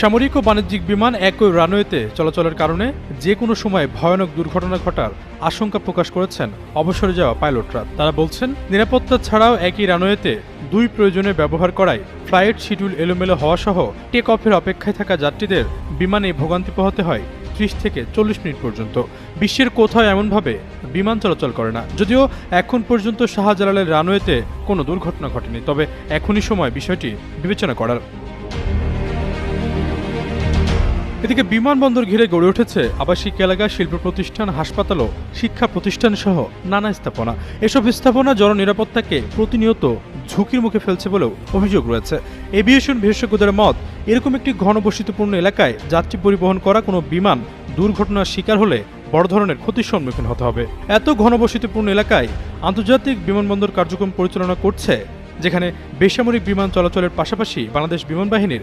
সামরিক ও বাণিজ্যিক বিমান একই রানওয়েতে চলাচলের কারণে যে কোনো সময় ভয়ানক দুর্ঘটনা ঘটার আশঙ্কা প্রকাশ করেছেন অবসরে যাওয়া পাইলটরা। তারা বলছেন, নিরাপত্তা ছাড়াও একই রানওয়েতে দুই প্রয়োজনে ব্যবহার করায় ফ্লাইট শিডিউল এলোমেলো হওয়া সহ টেক অফের অপেক্ষায় থাকা যাত্রীদের বিমানে ভোগান্তি পোহাতে হয় ত্রিশ থেকে চল্লিশ মিনিট পর্যন্ত। বিশ্বের কোথাও এমনভাবে বিমান চলাচল করে না। যদিও এখন পর্যন্ত শাহজালালের রানওয়েতে কোনো দুর্ঘটনা ঘটেনি, তবে এখনই সময় বিষয়টি বিবেচনা করার। এদিকে বিমানবন্দর ঘিরে গড়ে উঠেছে আবাসিক এলাকা, শিল্প প্রতিষ্ঠান, হাসপাতাল শিক্ষা প্রতিষ্ঠান সহ নানা স্থাপনা। এসব স্থাপনা জননিরাপত্তাকে প্রতিনিয়ত ঝুঁকির মুখে ফেলছে বলেও অভিযোগ রয়েছে। এভিয়েশন বিশেষজ্ঞদের মত, এরকম একটি ঘনবসতিপূর্ণ এলাকায় যাত্রী পরিবহন করা কোনো বিমান দুর্ঘটনার শিকার হলে বড় ধরনের ক্ষতির সম্মুখীন হতে হবে। এত ঘনবসতিপূর্ণ এলাকায় আন্তর্জাতিক বিমানবন্দর কার্যক্রম পরিচালনা করছে, যেখানে বেসামরিক বিমান চলাচলের পাশাপাশি বাংলাদেশ বিমান বাহিনীর